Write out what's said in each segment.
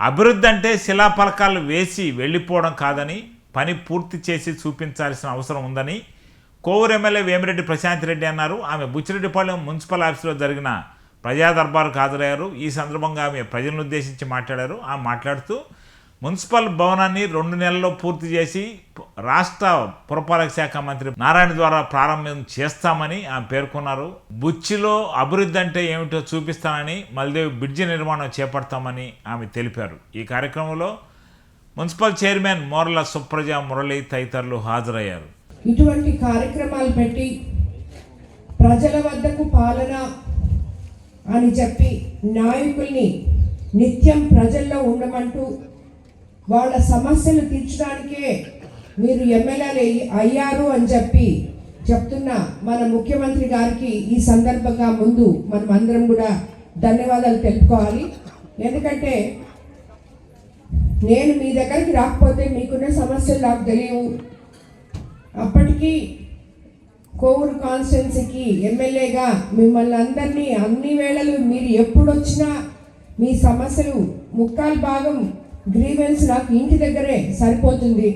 అభివృద్ధి అంటే శిలాఫలకాలు వేసి వెళ్ళిపోవడం కాదని పని పూర్తి చేసి చూపించాల్సిన అవసరం ఉందని కోవూరు ఎమ్మెల్యే వేమిరెడ్డి ప్రశాంత్ రెడ్డి అన్నారు. ఆమె బుచ్చిరెడ్డిపాళెం మున్సిపల్ ఆఫీసులో జరిగిన ప్రజా దర్బారుకు హాజరయ్యారు. ఈ సందర్భంగా ఆమె ప్రజలను ఉద్దేశించి మాట్లాడారు. ఆమె మాట్లాడుతూ మున్సిపల్ భవనాన్ని రెండు నెలల్లో పూర్తి చేసి రాష్ట్ర పురపాలక శాఖ మంత్రి నారాయణ ద్వారా ప్రారంభం చేస్తామని ఆమె పేర్కొన్నారు. బుచ్చిలో అభివృద్ధి అంటే ఏమిటో చూపిస్తానని మల్దేవి బ్రిడ్జి నిర్మాణం చేపడతామని ఆమె తెలిపారు. ఈ కార్యక్రమంలో మున్సిపల్ చైర్మన్ మోర్ల సుప్రజ మురళి తదితరులు హాజరయ్యారు. ఇటువంటి కార్యక్రమాలు పెట్టి ప్రజల వద్దకు పాలన అని చెప్పి నాయకుల్ని నిత్యం ప్రజల్లో ఉండమంటూ వాళ్ళ సమస్యలు తీర్చడానికే మీరు ఎమ్మెల్యేలు అయ్యారు అని చెప్పి చెప్తున్న మన ముఖ్యమంత్రి గారికి ఈ సందర్భంగా ముందు మనం అందరం కూడా ధన్యవాదాలు తెలుపుకోవాలి. ఎందుకంటే నేను మీ దగ్గరికి రాకపోతే మీకున్న సమస్యలు నాకు తెలియవు. అప్పటికీ కోవూరు కాన్స్టిట్యున్సీకి ఎమ్మెల్యేగా మిమ్మల్ని అందరినీ అన్ని వేళలు మీరు ఎప్పుడొచ్చినా మీ సమస్యలు ముక్కాలు భాగం గ్రీవెన్స్ నాకు ఇంటి దగ్గరే సరిపోతుంది.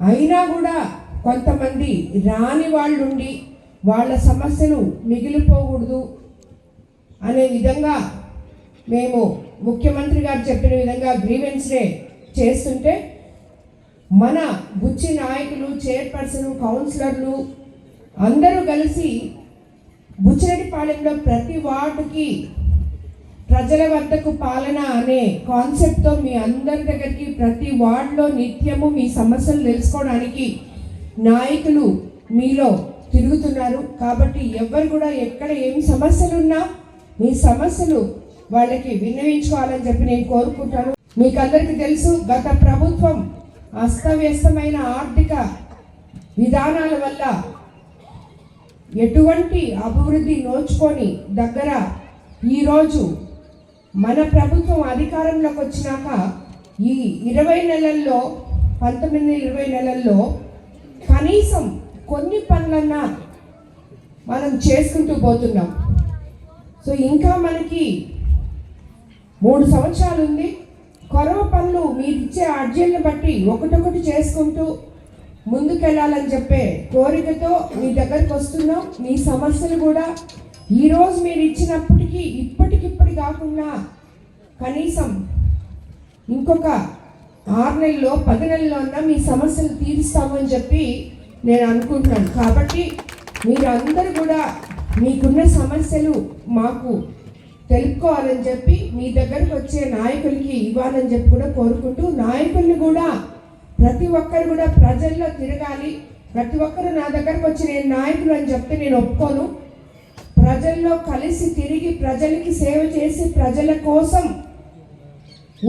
అయినా కూడా కొంతమంది రాని వాళ్ళు ఉండి వాళ్ళ సమస్యలు మిగిలిపోకూడదు అనే విధంగా మేము ముఖ్యమంత్రి గారు చెప్పిన విధంగా గ్రీవెన్స్ డే చేస్తుంటే మన బుచ్చి నాయకులు చైర్పర్సన్ కౌన్సిలర్లు అందరూ కలిసి బుచ్చిరెడ్డిపాలెంలో ప్రతి వార్డుకి ప్రజల వద్దకు పాలన అనే కాన్సెప్ట్తో మీ అందరి దగ్గరికి ప్రతి వార్డులో నిత్యము మీ సమస్యలు తెలుసుకోవడానికి నాయకులు మీలో తిరుగుతున్నారు. కాబట్టి ఎవరు కూడా ఎక్కడ ఏం సమస్యలు ఉన్నా మీ సమస్యలు వాళ్ళకి విన్నవించుకోవాలని చెప్పి నేను కోరుకుంటాను. మీకు అందరికీ తెలుసు గత ప్రభుత్వం అస్తవ్యస్తమైన ఆర్థిక విధానాల వల్ల ఎటువంటి అభివృద్ధి నోచుకొని దగ్గర ఈరోజు మన ప్రభుత్వం అధికారంలోకి వచ్చినాక ఈ ఇరవై నెలల్లో పంతొమ్మిది ఇరవై నెలల్లో కనీసం కొన్ని పనులన్నా మనం చేసుకుంటూ పోతున్నాం. సో ఇంకా మనకి మూడు సంవత్సరాలు ఉంది. కొరవ పనులు మీరు ఇచ్చే అర్జీలను బట్టి ఒకటొకటి చేసుకుంటూ ముందుకెళ్ళాలని చెప్పే కోరికతో మీ దగ్గరకు వస్తున్నాం. మీ సమస్యలు కూడా ఈరోజు మీరు ఇచ్చినప్పటికీ ఇప్పటికిప్పటి కాకుండా కనీసం ఇంకొక ఆరు నెలలో పది నెలలో అన్నా మీ సమస్యలు తీరుస్తామని చెప్పి నేను అనుకుంటున్నాను. కాబట్టి మీరు అందరూ కూడా మీకున్న సమస్యలు మాకు తెలుపుకోవాలని చెప్పి మీ దగ్గరకు వచ్చే నాయకులకి ఇవ్వాలని చెప్పి కూడా కోరుకుంటూ నాయకుల్ని కూడా ప్రతి ఒక్కరు కూడా ప్రజల్లో తిరగాలి. ప్రతి ఒక్కరు నా దగ్గరకు వచ్చి నేను నాయకులు అని చెప్తే నేను ఒప్పుకోను. ప్రజల్లో కలిసి తిరిగి ప్రజలకి సేవ చేసి ప్రజల కోసం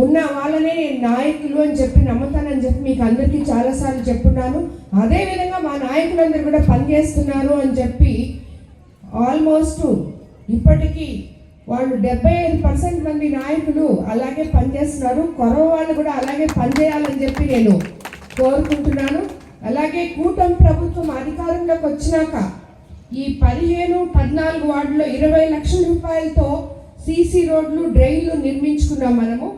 ఉన్న వాళ్ళనే నేను నాయకులు అని చెప్పి నమ్ముతానని చెప్పి మీకు అందరికీ చాలాసార్లు చెప్పున్నాను. అదేవిధంగా మా నాయకులందరూ కూడా పనిచేస్తున్నారు అని చెప్పి ఆల్మోస్ట్ ఇప్పటికీ వాళ్ళు డెబ్బై ఐదు పర్సెంట్ మంది నాయకులు అలాగే పనిచేస్తున్నారు. కొరవ వాళ్ళు కూడా అలాగే పనిచేయాలని చెప్పి నేను కోరుకుంటున్నాను. అలాగే కూటమి ప్రభుత్వం అధికారంలోకి వచ్చినాక ఈ పదిహేను పద్నాలుగు వార్డులో ఇరవై లక్షల రూపాయలతో సీసీ రోడ్లు డ్రైన్లు నిర్మించుకున్నాం మనము.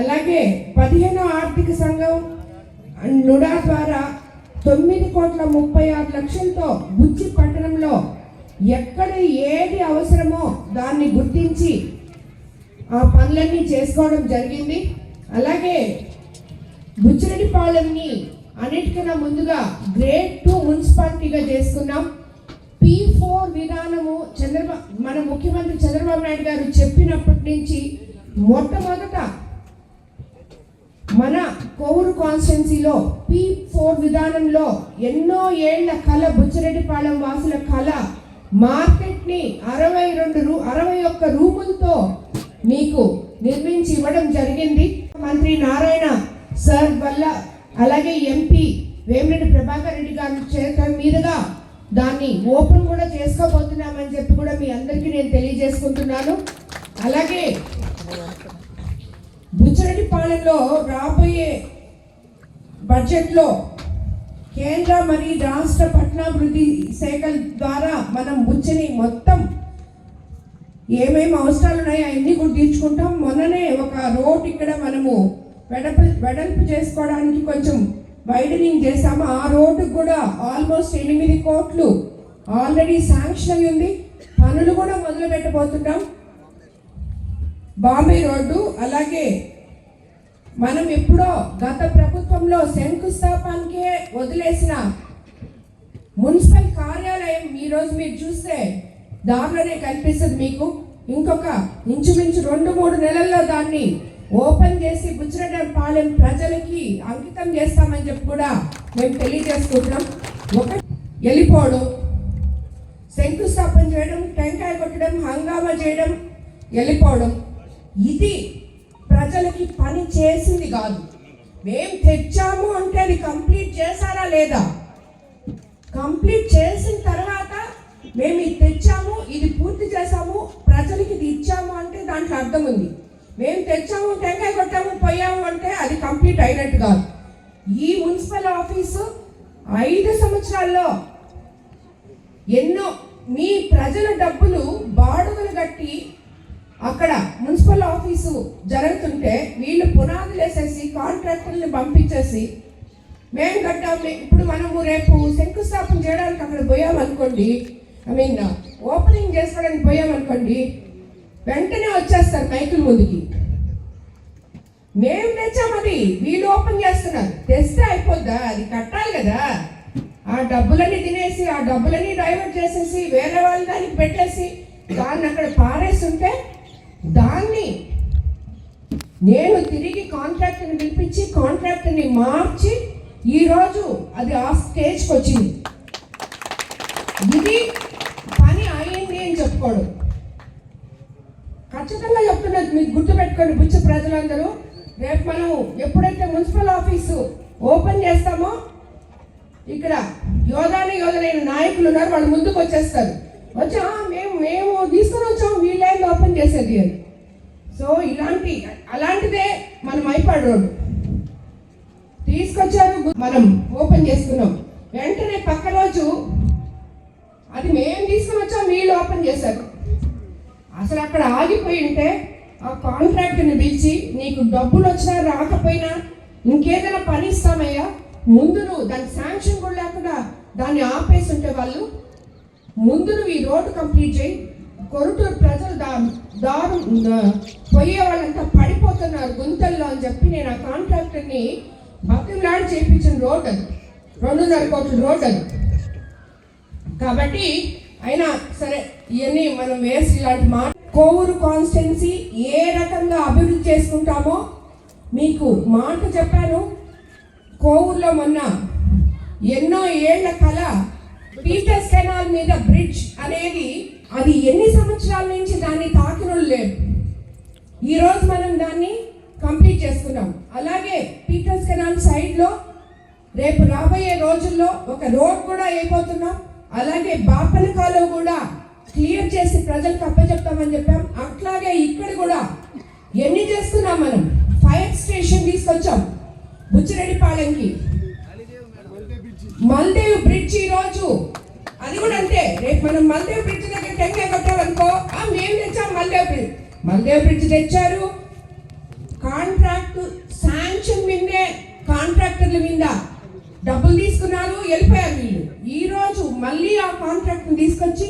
అలాగే పదిహేనో ఆర్థిక సంఘం నుడా ద్వారా తొమ్మిది కోట్ల ముప్పై ఆరు లక్షలతో బుచ్చి పట్టణంలో ఎక్కడ ఏది అవసరమో దాన్ని గుర్తించి ఆ పనులన్నీ చేసుకోవడం జరిగింది. అలాగే బుచ్చిరెడ్డిపాలెంని అన్నిటికన్నా ముందుగా గ్రేడ్ టూ మున్సిపాలిటీగా చేసుకున్నాం. పీ ఫోర్ విధానము చంద్రబాబు మన ముఖ్యమంత్రి చంద్రబాబు నాయుడు గారు చెప్పినప్పటి నుంచి మొట్టమొదట మన కోవూరు కాన్స్టిట్యున్సీలో పీ ఫోర్ విధానంలో ఎన్నో ఏళ్ళ కళ బుచ్చిరెడ్డిపాళెం వాసుల కళ మార్కెట్ని అరవై రెండు రూ అరవై ఒక్క రూములతో మీకు నిర్మించి ఇవ్వడం జరిగింది. మంత్రి నారాయణ సార్ వల్ల అలాగే ఎంపీ వేమిరెడ్డి ప్రభాకర్ రెడ్డి గారి చేత మీదుగా దాన్ని ఓపెన్ కూడా చేసుకోబోతున్నామని చెప్పి కూడా మీ అందరికీ నేను తెలియజేసుకుంటున్నాను. అలాగే బుచ్చరటి పాలెంలో రాబోయే బడ్జెట్లో కేంద్ర మరియు రాష్ట్ర పట్టణాభివృద్ధి శాఖల ద్వారా మనం బుచ్చని మొత్తం ఏమేమి అవసరాలు ఉన్నాయో అన్నీ కూడా తీర్చుకుంటాం. మొన్ననే ఒక రోడ్ ఇక్కడ మనము వెడల్పు వెడల్పు చేసుకోవడానికి కొంచెం వైడనింగ్ చేసాము ఆ రోడ్డు కూడా ఆల్మోస్ట్ ఎనిమిది కోట్లు ఆల్రెడీ శాంక్షన్ అయి ఉంది. పనులు కూడా మొదలు పెట్టబోతున్నాం. బాంబే రోడ్డు అలాగే మనం ఎప్పుడో గత ప్రభుత్వంలో శంకుస్థాపనకే వదిలేసిన మున్సిపల్ కార్యాలయం ఈరోజు మీరు చూస్తే దారిలోనే కనిపిస్తుంది మీకు. ఇంకొక ఇంచుమించు రెండు మూడు నెలల్లో దాన్ని ఓపెన్ చేసి బుచ్చిరెడ్డి పాలెం ప్రజలకి అంకితం చేస్తామని చెప్పి కూడా మేము తెలియజేసుకుంటున్నాం. ఒక వెళ్ళిపోవడం శంకుస్థాపన చేయడం టెంకాయ కొట్టడం హంగామా చేయడం వెళ్ళిపోవడం. ఇది ప్రజలకి పని చేసింది కాదు. మేము తెచ్చాము అంటే అది కంప్లీట్ చేశారా లేదా? కంప్లీట్ చేసిన తర్వాత మేము ఇది తెచ్చాము ఇది పూర్తి చేసాము ప్రజలకి ఇది ఇచ్చాము అంటే దాంట్లో అర్థం ఉంది. మేము తెచ్చాము టెంకాయ కొట్టాము పోయాము అంటే అది కంప్లీట్ అయినట్టు కాదు. ఈ మున్సిపల్ ఆఫీసు ఐదు సంవత్సరాల్లో ఎన్నో మీ ప్రజల డబ్బులు బాడుగలు కట్టి అక్కడ మున్సిపల్ ఆఫీసు జరుగుతుంటే వీళ్ళు పునాదులు వేసేసి కాంట్రాక్టర్ని పంపించేసి మేము కట్టాము ఇప్పుడు మనము రేపు శంకుస్థాపన చేయడానికి అక్కడ పోయామనుకోండి ఐ మీన్ ఓపెనింగ్ చేసుకోవడానికి పోయామనుకోండి వెంటనే వచ్చేస్తారు మైకుల ముందుకి. మేము తెచ్చామది వీళ్ళు ఓపెన్ చేస్తున్నారు. తెస్తే అయిపోద్దా? అది కట్టాలి కదా. ఆ డబ్బులన్నీ తినేసి ఆ డబ్బులన్నీ డైవర్ట్ చేసేసి వేరే వాళ్ళ దానికి పెట్టేసి దాన్ని అక్కడ పారేస్తుంటే దాన్ని నేను తిరిగి కాంట్రాక్ట్ని పిలిపించి కాంట్రాక్టర్ని మార్చి ఈరోజు అది ఆ స్టేజ్కి వచ్చింది. ఇది పని అయింది అని చెప్పుకోడు గుర్తుపెట్టుకోండి బుచ్చు ప్రజలందరూ. రేపు మనం ఎప్పుడైతే మున్సిపల్ ఆఫీసు ఓపెన్ చేస్తామో ఇక్కడ యోధాని యోధులైన నాయకులు ఉన్నారు వాళ్ళు ముందుకు వచ్చేస్తారు. వచ్చి మేము మేము తీసుకొని వచ్చాము వీళ్ళేంది ఓపెన్ చేసేది అని. సో ఇలాంటి అలాంటిదే మన మైపాడు రోడ్డు. తీసుకొచ్చారు మనం ఓపెన్ చేసుకున్నాం. వెంటనే పక్క రోజు అది మేము తీసుకొని వచ్చాం వీళ్ళు ఓపెన్ చేశారు. అసలు అక్కడ ఆగిపోయి ఉంటే ఆ కాంట్రాక్ట్ని పిలిచి నీకు డబ్బులు వచ్చినా రాకపోయినా ఇంకేదైనా పని ఇస్తామయ్యా. ముందు నువ్వు దాని శాంక్షన్ కూడా లేకుండా దాన్ని ఆపేసి ఉంటే వాళ్ళు ముందు నువ్వు ఈ రోడ్డు కంప్లీట్ చేయి. కొరుటూరు ప్రజలు దా దారు పోయే వాళ్ళంతా పడిపోతున్నారు గుంతల్లో అని చెప్పి నేను ఆ కాంట్రాక్టర్ని బతుకులాడి చేయించిన రోడ్ అది. రెండున్నర కోట్ల రోడ్ అది. కాబట్టి అయినా సరే ఇవన్నీ మనం వేసి ఇలాంటి మాట కోవూరు కాన్స్టిట్యున్సీ ఏ రకంగా అభివృద్ధి చేసుకుంటామో మీకు మాట చెప్పాను. కోవూరులో మొన్న ఎన్నో ఏళ్ళ కళ పీటర్స్ కెనాల్ మీద బ్రిడ్జ్ అనేది అది ఎన్ని సంవత్సరాల నుంచి దాన్ని తాకినోళ్ళు లేరు. ఈరోజు మనం దాన్ని కంప్లీట్ చేసుకున్నాం. అలాగే పీటర్స్ కెనాల్ సైడ్లో రేపు రాబోయే రోజుల్లో ఒక రోడ్ కూడా అయిపోతున్నాం అలాగే బాపనకాలో కూడా క్లియర్ చేసి ప్రజలకు అప్పచెప్తామని చెప్పాం. అట్లాగే ఇక్కడ కూడా ఎన్ని చేస్తున్నాం మనం? ఫైర్ స్టేషన్ తీసుకొచ్చాం. బుచ్చిరెడ్డిపాలెంకి. మల్దేవ్ బ్రిడ్జ్ ఈ రోజు అది కూడా అంతే. రేపు మనం మల్దేవ్ బ్రిడ్జ్ దగ్గర టెంకాయ కొట్టామనుకో మేము తెచ్చాం మల్దేవ్ బ్రిడ్జ్ మల్దేవ్ బ్రిడ్జ్ తెచ్చారు. కాంట్రాక్ట్ శాంక్షన్ మీదే కాంట్రాక్టర్ల మీద డబ్బులు తీసుకున్నారు వెళ్ళిపోయారు వీళ్ళు. ఈ రోజు మళ్ళీ ఆ కాంట్రాక్ట్ని తీసుకొచ్చి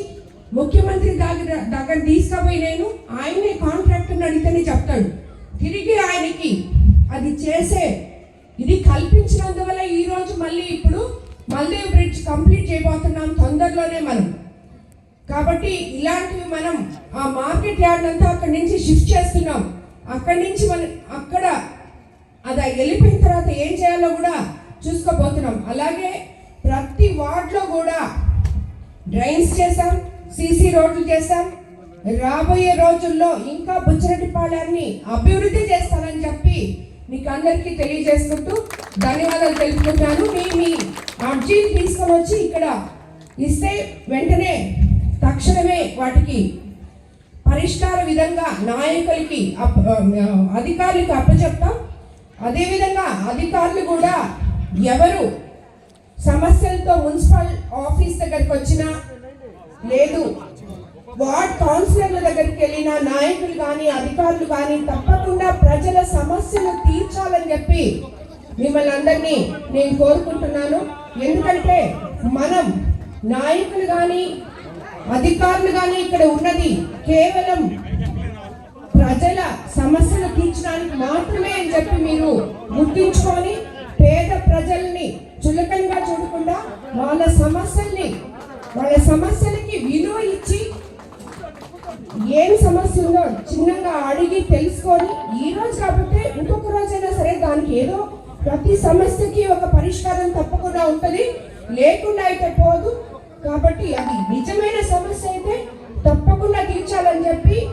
ముఖ్యమంత్రి దగ్గర దగ్గర తీసుకుపోయి నేను ఆయనే కాంట్రాక్టర్ని అడిగితేనే చెప్తాడు. తిరిగి ఆయనకి అది చేసే ఇది కల్పించినందువల్ల ఈరోజు మళ్ళీ ఇప్పుడు మల్దేవ్ బ్రిడ్జ్ కంప్లీట్ చేయబోతున్నాం తొందరలోనే మనం. కాబట్టి ఇలాంటివి మనం ఆ మార్కెట్ యార్డ్ అంతా అక్కడి నుంచి షిఫ్ట్ చేస్తున్నాం. అక్కడి నుంచి మనం అక్కడ అది వెళ్ళిపోయిన తర్వాత ఏం చేయాలో కూడా చూసుకోబోతున్నాం. అలాగే ప్రతి వార్డ్లో కూడా డ్రైన్స్ చేసాం సీసీ రోడ్లు చేస్తాం రాబోయే రోజుల్లో ఇంకా బుచ్చిరెడ్డిపాలెన్ని అభివృద్ధి చేస్తానని చెప్పి మీకు అందరికీ తెలియజేసుకుంటూ ధన్యవాదాలు తెలుపుకుంటున్నాను మీ మీ అర్జీని తీసుకొని వచ్చి ఇక్కడ ఇస్తే వెంటనే తక్షణమే వాటికి పరిష్కార విధంగా నాయకులకి అప్- అధికారులకు అప్పచెప్తాం. అదేవిధంగా అధికారులు కూడా ఎవరు సమస్యలతో మున్సిపల్ ఆఫీస్ దగ్గరికి వచ్చినా లేదు. వార్డ్ కౌన్సిలర్ల దగ్గరికి వెళ్ళిన నాయకులు కానీ అధికారులు కానీ తప్పకుండా ప్రజల సమస్యలు తీర్చాలని చెప్పి మిమ్మల్ని అందరినీ నేను కోరుకుంటున్నాను. ఎందుకంటే మనం నాయకులు కానీ అధికారులు కానీ ఇక్కడ ఉన్నది కేవలం ప్రజల సమస్యలు తీర్చడానికి మాత్రమే అని చెప్పి మీరు గుర్తించుకొని పేద ప్రజల్ని చులకంగా చూడకుండా వాళ్ళ సమస్యల్ని వాళ్ళ సమస్యలకి చిన్నగా అడిగి తెలుసుకొని ఈ రోజు కాకపోతే ఇంకొక రోజైనా సరే దానికి ఏదో ప్రతి సమస్యకి ఒక పరిష్కారం తప్పకుండా ఉంటుంది. లేకుండా అయితే పోదు. కాబట్టి అది నిజమైన సమస్య అయితే తప్పకుండా తీర్చాలని చెప్పి